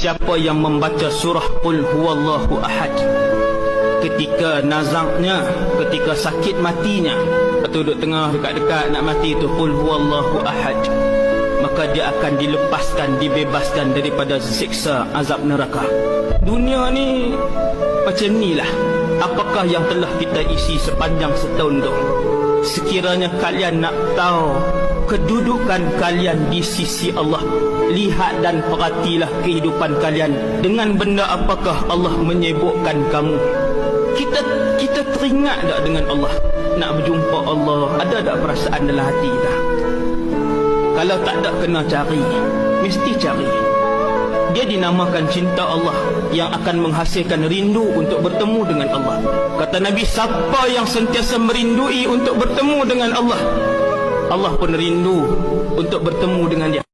Siapa yang membaca surah Qul huwallahu ahad ketika nazaknya, ketika sakit matinya, atau duduk tengah dekat-dekat nak mati tu Qul huwallahu ahad, maka dia akan dilepaskan, dibebaskan daripada siksa azab neraka. Dunia ni macam ni lah. Apakah yang telah kita isi sepanjang setahun tu? Sekiranya kalian nak tahu kedudukan kalian di sisi Allah Lihat dan perhatilah kehidupan kalian. Dengan benda apakah Allah menyebutkan kamu? Kita kita teringat tak dengan Allah? Nak berjumpa Allah Ada tak perasaan dalam hati kita Kalau tak ada kena cari. Mesti cari dia dinamakan cinta Allah yang akan menghasilkan rindu untuk bertemu dengan Allah. Kata Nabi, siapa yang sentiasa merindui untuk bertemu dengan Allah, Allah pun rindu untuk bertemu dengan dia.